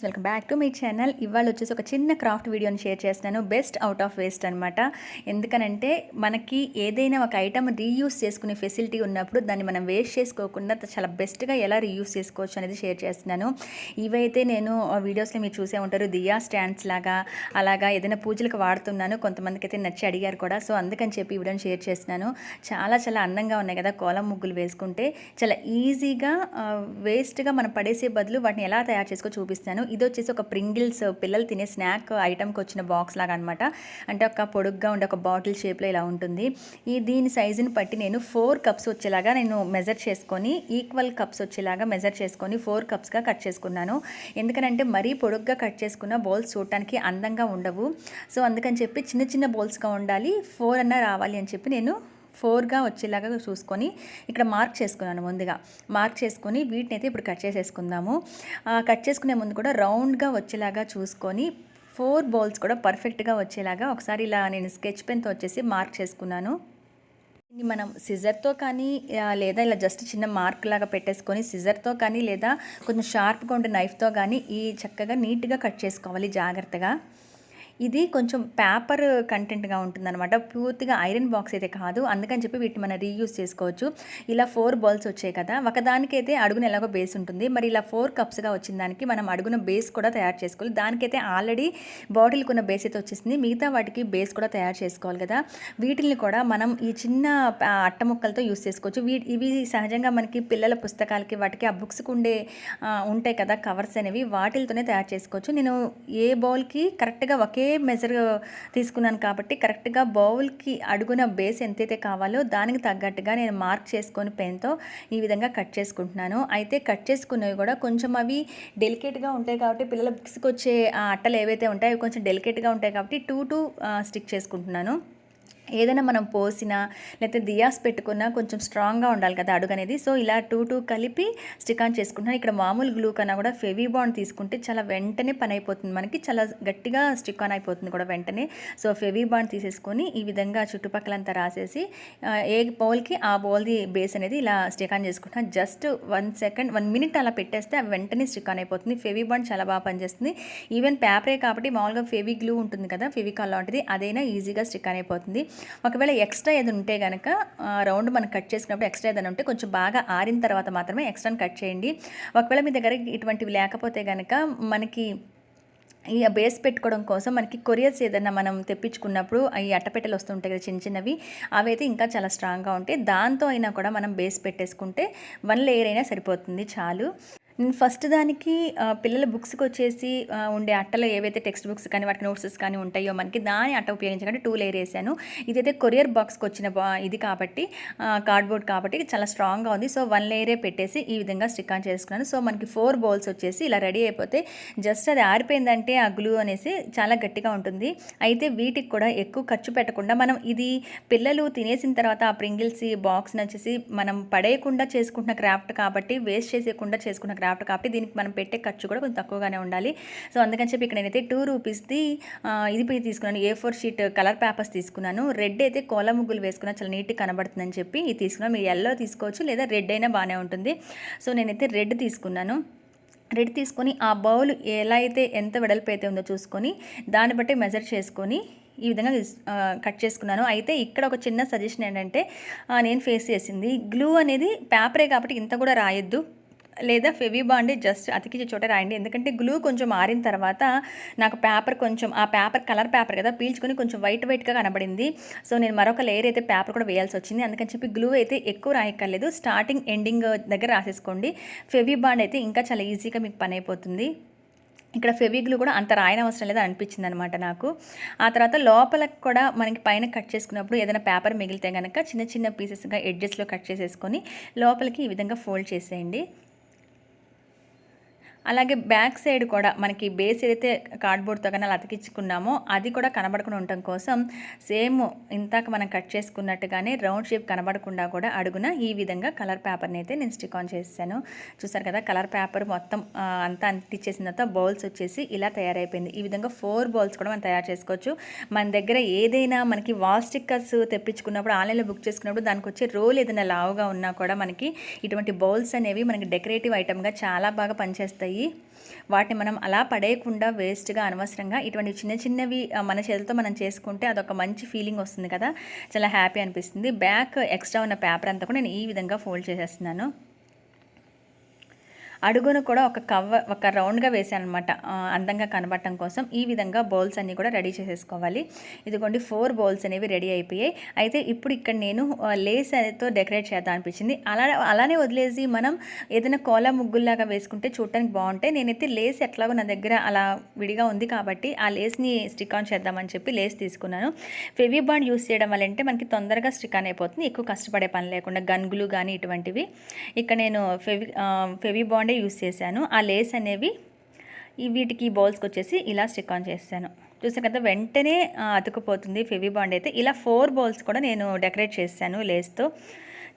Welcome back to మీ channel. ఇవాళ వచ్చేసి ఒక చిన్న క్రాఫ్ట్ వీడియోని షేర్ చేస్తున్నాను. బెస్ట్ అవుట్ ఆఫ్ వేస్ట్ అనమాట ఎందుకనంటే మనకి ఏదైనా ఒక ఐటమ్ రీయూస్ చేసుకునే ఫెసిలిటీ ఉన్నప్పుడు దాన్ని మనం వేస్ట్ చేసుకోకుండా చాలా బెస్ట్గా ఎలా రీయూస్ చేసుకోవచ్చు అనేది షేర్ చేస్తున్నాను. ఇవైతే నేను వీడియోస్లో మీరు చూసే ఉంటారు. దియా స్టాండ్స్ లాగా అలాగా ఏదైనా పూజలకు వాడుతున్నాను. కొంతమందికి అయితే నచ్చి అడిగారు కూడా. సో అందుకని చెప్పి వీడియోని షేర్ చేస్తున్నాను. చాలా చాలా అందంగా ఉన్నాయి కదా కోలం ముగ్గులు వేసుకుంటే. చాలా ఈజీగా వేస్ట్గా మనం పడేసే బదులు వాటిని ఎలా తయారు చేసుకో చూపిస్తాను. ఇది వచ్చేసి ఒక ప్రింగిల్స్ పిల్లలు తినే స్నాక్ ఐటమ్కి వచ్చిన బాక్స్ లాగా అనమాట అంటే ఒక పొడుగ్గా ఉండే ఒక బాటిల్ షేప్లో ఇలా ఉంటుంది. ఈ దీని సైజుని బట్టి నేను ఫోర్ కప్స్ వచ్చేలాగా నేను మెజర్ చేసుకొని ఈక్వల్ కప్స్ వచ్చేలాగా మెజర్ చేసుకొని ఫోర్ కప్స్గా కట్ చేసుకున్నాను. ఎందుకనంటే మరీ పొడుగ్గా కట్ చేసుకున్న బౌల్స్ చూడటానికి అందంగా ఉండవు. సో అందుకని చెప్పి చిన్న చిన్న బౌల్స్గా ఉండాలి. ఫోర్ అన్న రావాలి అని చెప్పి నేను ఫోర్గా వచ్చేలాగా చూసుకొని ఇక్కడ మార్క్ చేసుకున్నాను ముందుగా. మార్క్ చేసుకొని వీటిని అయితే ఇప్పుడు కట్ చేసేసుకుందాము. కట్ చేసుకునే ముందు కూడా రౌండ్గా వచ్చేలాగా చూసుకొని ఫోర్ బౌల్స్ కూడా పర్ఫెక్ట్గా వచ్చేలాగా ఒకసారి ఇలా నేను స్కెచ్ పెన్తో వచ్చేసి మార్క్ చేసుకున్నాను. మనం సిజర్తో కానీ లేదా ఇలా జస్ట్ చిన్న మార్క్ లాగా పెట్టేసుకొని సిజర్తో కానీ లేదా కొంచెం షార్ప్గా ఉండే నైఫ్తో కానీ ఈ చక్కగా నీట్గా కట్ చేసుకోవాలి జాగ్రత్తగా. ఇది కొంచెం పేపర్ కంటెంట్గా ఉంటుందన్నమాట. పూర్తిగా ఐరన్ బాక్స్ అయితే కాదు. అందుకని చెప్పి వీటిని మనం రీయూస్ చేసుకోవచ్చు. ఇలా ఫోర్ బాల్స్ వచ్చాయి కదా. ఒకదానికైతే అడుగున ఎలాగో బేస్ ఉంటుంది. మరి ఇలా ఫోర్ కప్స్గా వచ్చిన దానికి మనం అడుగున బేస్ కూడా తయారు చేసుకోవాలి. దానికైతే ఆల్రెడీ బాటిల్కి ఉన్న బేస్ అయితే వచ్చేసింది. మిగతా వాటికి బేస్ కూడా తయారు చేసుకోవాలి కదా. వీటిని కూడా మనం ఈ చిన్న అట్ట ముక్కలతో యూస్ చేసుకోవచ్చు. వీ ఇవి సహజంగా మనకి పిల్లల పుస్తకాలకి వాటికి ఆ బుక్స్కి ఉండే ఉంటాయి కదా కవర్స్ అనేవి వాటితోనే తయారు చేసుకోవచ్చు. నేను ఏ బౌల్కి కరెక్ట్గా ఒకే మెజర్ తీసుకున్నాను కాబట్టి కరెక్ట్గా బౌల్కి అడుగున బేస్ ఎంతైతే కావాలో దానికి తగ్గట్టుగా నేను మార్క్ చేసుకొని పెన్తో ఈ విధంగా కట్ చేసుకుంటున్నాను. అయితే కట్ చేసుకున్నవి కూడా కొంచెం అవి డెలికేట్గా ఉంటాయి కాబట్టి పిల్లల బుక్స్కి వచ్చే అట్టలు ఏవైతే ఉంటాయో అవి కొంచెం డెలికేట్గా ఉంటాయి కాబట్టి టూ టూ స్టిక్ చేసుకుంటున్నాను. ఏదైనా మనం పోసినా లేకపోతే దియాస్ పెట్టుకున్నా కొంచెం స్ట్రాంగ్గా ఉండాలి కదా అడుగు అనేది. సో ఇలా టూ టూ కలిపి స్టిక్ ఆన్ చేసుకుంటున్నాను. ఇక్కడ మామూలు గ్లూ కన్నా కూడా ఫెవీ బాండ్ తీసుకుంటే చాలా వెంటనే పని అయిపోతుంది మనకి. చాలా గట్టిగా స్టిక్ ఆన్ అయిపోతుంది కూడా వెంటనే. సో ఫెవీ బాండ్ తీసేసుకొని ఈ విధంగా చుట్టుపక్కలంతా రాసేసి ఏ బౌల్కి ఆ బౌల్ది బేస్ అనేది ఇలా స్టిక్ ఆన్ చేసుకుంటున్నాను. Just one second one minute అలా పెట్టేస్తే అవి వెంటనే స్టిక్ ఆన్ అయిపోతుంది. ఫెవీ బాండ్ చాలా బాగా పనిచేస్తుంది. ఈవెన్ పేపరే కాబట్టి మామూలుగా ఫెవీ గ్లూ ఉంటుంది కదా ఫెవికాల్ లాంటిది అదైనా ఈజీగా స్టిక్ ఆన్ అయిపోతుంది. ఒకవేళ ఎక్స్ట్రా ఏదైనా ఉంటే కనుక రౌండ్ మనం కట్ చేసుకున్నప్పుడు ఎక్స్ట్రా ఏదైనా ఉంటే కొంచెం బాగా ఆరిన తర్వాత మాత్రమే ఎక్స్ట్రాని కట్ చేయండి. ఒకవేళ మీ దగ్గర ఇటువంటివి లేకపోతే కనుక మనకి ఈ బేస్ పెట్టుకోవడం కోసం మనకి కొరియర్స్ ఏదైనా మనం తెప్పించుకున్నప్పుడు ఈ అట్టపెట్టెలు వస్తుంటాయి కదా చిన్న చిన్నవి అవి అయితే ఇంకా చాలా స్ట్రాంగ్గా ఉంటాయి. దాంతో అయినా కూడా మనం బేస్ పెట్టేసుకుంటే వన్ లేయర్ అయినా సరిపోతుంది చాలు. నేను ఫస్ట్ దానికి పిల్లల బుక్స్కి వచ్చేసి ఉండే అట్టలు ఏవైతే టెక్స్ట్ బుక్స్ కానీ వాటి నోట్స్ కానీ ఉంటాయో మనకి దాని అట్ట ఉపయోగించకుండా. టూ లేయర్ వేసాను. ఇదైతే కొరియర్ బాక్స్కి వచ్చిన బా ఇది కాబట్టి కార్డ్బోర్డ్ కాబట్టి చాలా స్ట్రాంగ్గా ఉంది. సో వన్ లేయరే పెట్టేసి ఈ విధంగా స్టిక్ ఆన్ చేసుకున్నాను. సో మనకి ఫోర్ బౌల్స్ వచ్చేసి ఇలా రెడీ అయిపోతే జస్ట్ అది ఆరిపోయిందంటే ఆ గ్లూ అనేసి చాలా గట్టిగా ఉంటుంది. అయితే వీటికి కూడా ఎక్కువ ఖర్చు పెట్టకుండా మనం ఇది పిల్లలు తినేసిన తర్వాత ఆ ప్రింగిల్స్ బాక్స్ని వచ్చేసి మనం పడేయకుండా చేసుకుంటున్న క్రాఫ్ట్ కాబట్టి వేస్ట్ చేసేయకుండా చేసుకున్న క్రాఫ్ట్ కాబట్టి దీనికి మనం పెట్టే ఖర్చు కూడా కొంచెం తక్కువగానే ఉండాలి. సో అందుకని చెప్పి ఇక్కడ నేనైతే టూ రూపీస్ది ఇది పోయి తీసుకున్నాను. A four sheet colour papers తీసుకున్నాను. రెడ్ అయితే కోల ముగ్గులు వేసుకున్నా చాలా నీట్గా కనబడుతుందని చెప్పి ఇది తీసుకున్నాను. మీరు ఎల్లో తీసుకోవచ్చు లేదా రెడ్ అయినా బాగానే ఉంటుంది. సో నేనైతే రెడ్ తీసుకున్నాను. రెడ్ తీసుకొని ఆ బౌల్ ఎలా అయితే ఎంత వెడల్పు అయితే ఉందో చూసుకొని దాన్ని బట్టి మెజర్ చేసుకొని ఈ విధంగా కట్ చేసుకున్నాను. అయితే ఇక్కడ ఒక చిన్న సజెషన్ ఏంటంటే నేను ఫేస్ చేసింది. గ్లూ అనేది పేపరే కాబట్టి ఇంత కూడా రాయొద్దు. లేదా ఫెవీ బాండే జస్ట్ అతికించే చోట రాయండి. ఎందుకంటే గ్లూ కొంచెం మారిన తర్వాత నాకు పేపర్ కొంచెం ఆ పేపర్ కలర్ పేపర్ కదా పీల్చుకొని కొంచెం వైట్ వైట్గా కనబడింది. సో నేను మరొక లేయర్ అయితే పేపర్ కూడా వేయాల్సి వచ్చింది. అందుకని చెప్పి గ్లూ అయితే ఎక్కువ రాయక్కర్లేదు. స్టార్టింగ్ ఎండింగ్ దగ్గర రాసేసుకోండి. ఫెవీ బాండ్ అయితే ఇంకా చాలా ఈజీగా మీకు పని అయిపోతుంది. ఇక్కడ ఫెవిగ్లు కూడా అంత రాయన అవసరం లేదు అనిపించింది అనమాట నాకు. ఆ తర్వాత లోపలకు కూడా మనకి పైన కట్ చేసుకున్నప్పుడు ఏదైనా పేపర్ మిగిలితే కనుక చిన్న చిన్న పీసెస్గా ఎడ్జెస్లో కట్ చేసేసుకొని లోపలికి ఈ విధంగా ఫోల్డ్ చేసేయండి. అలాగే బ్యాక్ సైడ్ కూడా మనకి బేస్ ఏదైతే కార్డ్బోర్డ్తో కానీ అలా అతికించుకున్నామో అది కూడా కనబడకుండా ఉండటం కోసం సేమ్ ఇంతాక మనం కట్ చేసుకున్నట్టుగానే రౌండ్ షేప్ కనబడకుండా కూడా అడుగున ఈ విధంగా కలర్ పేపర్ని అయితే నేను స్టిక్ ఆన్ చేశాను చూసారు కదా కలర్ పేపర్ మొత్తం అంతా అంటించేసిన తర్వాత బౌల్స్ వచ్చేసి ఇలా తయారైపోయింది. ఈ విధంగా ఫోర్ బౌల్స్ కూడా మనం తయారు చేసుకోవచ్చు. మన దగ్గర ఏదైనా మనకి వాల్ స్టిక్కర్స్ తెప్పించుకున్నప్పుడు ఆన్లైన్లో బుక్ చేసుకున్నప్పుడు దానికి వచ్చే రోల్ ఏదైనా లావుగా ఉన్నా కూడా మనకి ఇటువంటి బౌల్స్ అనేవి మనకి డెకరేటివ్ ఐటమ్గా చాలా బాగా పనిచేస్తాయి. వాటిని మనం అలా పడేయకుండా వేస్ట్గా అనవసరంగా ఇటువంటి చిన్న చిన్నవి మన చేతితో మనం చేసుకుంటే అదొక మంచి ఫీలింగ్ వస్తుంది కదా. చాలా హ్యాపీ అనిపిస్తుంది. బ్యాక్ ఎక్స్ట్రా ఉన్న పేపర్ అంతా కూడా నేను ఈ విధంగా ఫోల్డ్ చేసేస్తున్నాను. అడుగును కూడా ఒక కవ ఒక రౌండ్గా వేసాను అనమాట అందంగా కనబడటం కోసం. ఈ విధంగా బౌల్స్ అన్నీ కూడా రెడీ చేసేసుకోవాలి. ఇదిగోండి ఫోర్ బౌల్స్ అనేవి రెడీ అయిపోయాయి. అయితే ఇప్పుడు ఇక్కడ నేను లేస్ అనేతో డెకరేట్ చేద్దాం అనిపించింది. అలా అలానే వదిలేసి మనం ఏదైనా కోల ముగ్గుల్లాగా వేసుకుంటే చూడటానికి బాగుంటాయి నేనైతే లేస్ ఎట్లాగో నా దగ్గర అలా విడిగా ఉంది కాబట్టి ఆ లేస్ని స్టిక్ ఆన్ చేద్దామని చెప్పి లేస్ తీసుకున్నాను. ఫెవీ బాండ్ యూస్ చేయడం వల్ల అంటే మనకి తొందరగా స్టిక్ ఆన్ అయిపోతుంది. ఎక్కువ కష్టపడే పని లేకుండా గన్గులు కానీ ఇటువంటివి. ఇక్కడ నేను ఫెవి ఫెవీ బాండ్ యూస్ చేశాను. ఆ లేస్ అనేవి ఈ వీటికి బౌల్స్కి వచ్చేసి ఇలా స్టిక్ ఆన్ చేశాను చూసారు కదా వెంటనే అతుకుపోతుంది ఫెవీ బాండ్ అయితే. ఇలా ఫోర్ బౌల్స్ కూడా నేను డెకరేట్ చేశాను లేస్తో.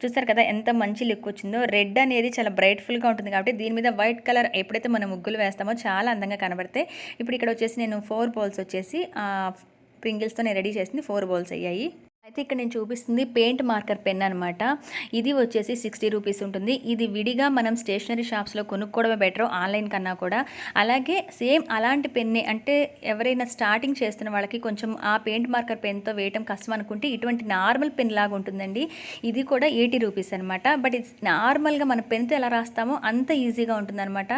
చూస్తారు కదా ఎంత మంచి లుక్ వచ్చిందో. రెడ్ అనేది చాలా బ్రైట్ఫుల్గా ఉంటుంది కాబట్టి దీని మీద వైట్ కలర్ ఎప్పుడైతే మనం ముగ్గులు వేస్తామో చాలా అందంగా కనబడతాయి. ఇప్పుడు ఇక్కడ వచ్చేసి నేను ఫోర్ బౌల్స్ వచ్చేసి ప్రింగిల్స్తో నేను రెడీ చేసింది ఫోర్ బౌల్స్ అయ్యాయి. అయితే ఇక్కడ నేను చూపిస్తుంది పెయింట్ మార్కర్ పెన్ అనమాట ఇది వచ్చేసి సిక్స్టీ రూపీస్ ఉంటుంది. ఇది విడిగా మనం స్టేషనరీ షాప్స్లో కొనుక్కోవడమే బెటర్ ఆన్లైన్ కన్నా కూడా. అలాగే సేమ్ అలాంటి పెన్నే అంటే ఎవరైనా స్టార్టింగ్ చేస్తున్న వాళ్ళకి కొంచెం ఆ పెయింట్ మార్కర్ పెన్తో వేయటం కష్టం అనుకుంటే ఇటువంటి నార్మల్ పెన్ లాగా ఉంటుందండి. ఇది కూడా ఎయిటీ రూపీస్ అనమాట బట్ ఇది నార్మల్గా మన పెన్తో ఎలా రాస్తామో అంత ఈజీగా ఉంటుందన్నమాట.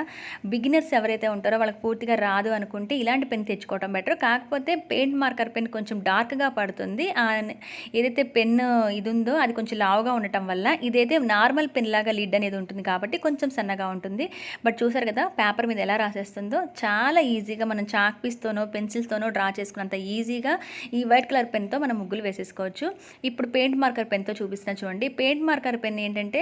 బిగినర్స్ ఎవరైతే ఉంటారో వాళ్ళకి పూర్తిగా రాదు అనుకుంటే ఇలాంటి పెన్ తెచ్చుకోవడం బెటర్. కాకపోతే పెయింట్ మార్కర్ పెన్ కొంచెం డార్క్గా పడుతుంది. ఏదైతే పెన్ ఇది ఉందో అది కొంచెం లావుగా ఉండటం వల్ల ఇదైతే నార్మల్ పెన్ లాగా లిడ్ అనేది ఉంటుంది కాబట్టి కొంచెం సన్నగా ఉంటుంది. బట్ చూసారు కదా పేపర్ మీద ఎలా రాసేస్తుందో? చాలా ఈజీగా మనం చాక్ పీస్తోనో పెన్సిల్స్తోనో డ్రా చేసుకున్నంత ఈజీగా ఈ వైట్ కలర్ పెన్తో మనం ముగ్గులు వేసేసుకోవచ్చు. ఇప్పుడు పెయింట్ మార్కర్ పెన్తో చూపిస్తున్నా చూడండి. పెయింట్ మార్కర్ పెన్ ఏంటంటే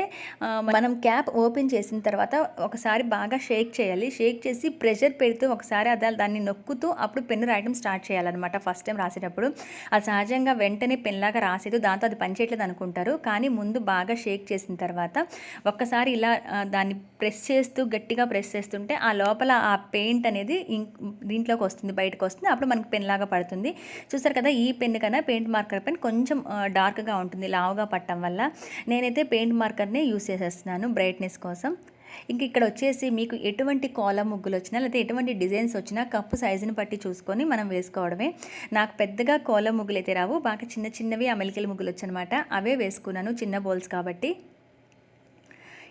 మనం క్యాప్ ఓపెన్ చేసిన తర్వాత ఒకసారి బాగా షేక్ చేయాలి. షేక్ చేసి ప్రెషర్ పెడుతూ ఒకసారి అదా దాన్ని నొక్కుతూ అప్పుడు పెన్ను రాయడం స్టార్ట్ చేయాలన్నమాట ఫస్ట్ టైం రాసేటప్పుడు. అది సహజంగా వెంటనే పెన్ ఇలాగ రాసేదు దాంతో అది పనిచేయట్లేదు అనుకుంటారు. కానీ ముందు బాగా షేక్ చేసిన తర్వాత ఒక్కసారి ఇలా దాన్ని ప్రెస్ చేస్తూ గట్టిగా ప్రెస్ చేస్తుంటే ఆ లోపల ఆ పెయింట్ అనేది దీంట్లోకి వస్తుంది బయటకు వస్తుంది. అప్పుడు మనకి పెన్ లాగా పడుతుంది. చూస్తారు కదా ఈ పెన్ కన్నా పెయింట్ మార్కర్ పెన్ కొంచెం డార్క్గా ఉంటుంది లావుగా పట్టడం వల్ల. నేనైతే పెయింట్ మార్కర్నే యూస్ చేసేస్తున్నాను బ్రైట్నెస్ కోసం. ఇంక ఇక్కడ వచ్చేసి మీకు ఎటువంటి కోల ముగ్గులు వచ్చినా లేకపోతే ఎటువంటి డిజైన్స్ వచ్చినా కప్పు సైజుని బట్టి చూసుకొని మనం వేసుకోవడమే. నాకు పెద్దగా కోలం ముగ్గులు అయితే రావు బాగా చిన్న చిన్నవి అమెలికల ముగ్గులు వచ్చనమాట అవే వేసుకున్నాను చిన్న బౌల్స్ కాబట్టి.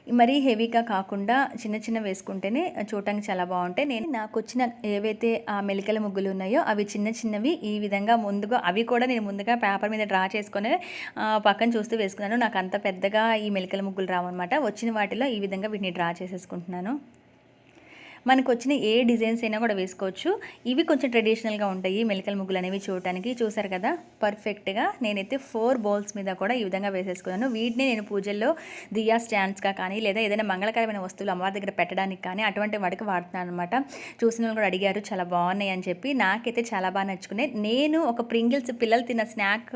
మరీ హెవీగా కాకుండా చిన్న చిన్న వేసుకుంటేనే చూడటానికి చాలా బాగుంటాయి. నేను నాకు వచ్చిన ఏవైతే ఆ మెలికల ముగ్గులు ఉన్నాయో అవి చిన్న చిన్నవి ఈ విధంగా ముందుగా అవి కూడా నేను ముందుగా పేపర్ మీద డ్రా చేసుకొని పక్కన చూస్తూ వేసుకున్నాను. నాకు అంత పెద్దగా ఈ మెలికల ముగ్గులు రావన్నమాట. వచ్చిన వాటిలో ఈ విధంగా వీటిని డ్రా చేసేసుకుంటున్నాను. మనకు వచ్చిన ఏ డిజైన్స్ అయినా కూడా వేసుకోవచ్చు. ఇవి కొంచెం ట్రెడిషనల్గా ఉంటాయి. మెలికల ముగ్గులు అనేవి చూడటానికి చూసారు కదా? పర్ఫెక్ట్గా నేనైతే ఫోర్ బౌల్స్ మీద కూడా ఈ విధంగా వేసేసుకున్నాను. వీటిని నేను పూజల్లో దియా స్టాండ్స్గా కానీ లేదా ఏదైనా మంగళకరమైన వస్తువులు అమ్మవారి దగ్గర పెట్టడానికి కానీ అటువంటి వాటికి వాడుతున్నాను అనమాట చూసిన వాళ్ళు కూడా అడిగారు చాలా బాగున్నాయి అని చెప్పి. నాకైతే చాలా బాగా నచ్చుకున్నాయి. నేను ఒక ప్రింగిల్స్ పిల్లలు తిన్న స్నాక్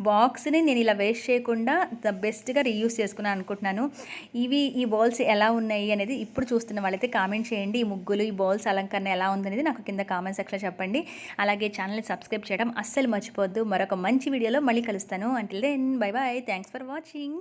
బాక్స్ని నేను ఇలా వేస్ట్ చేయకుండా ద బెస్ట్గా రీయూస్ చేసుకున్నాను అనుకుంటున్నాను. ఇవి ఈ బౌల్స్ ఎలా ఉన్నాయి అనేది ఇప్పుడు చూస్తున్న వాళ్ళైతే కామెంట్ చేయండి. ఈ ముగ్గులు ఈ బౌల్స్ అలంకరణ ఎలా ఉందనేది నాకు కింద కామెంట్ సెక్షన్లో చెప్పండి. అలాగే ఛానల్ని సబ్స్క్రైబ్ చేయడం అస్సలు మర్చిపోవద్దు. మరొక మంచి వీడియోలో మళ్ళీ కలుస్తాను. అంటే then bye bye thanks for watching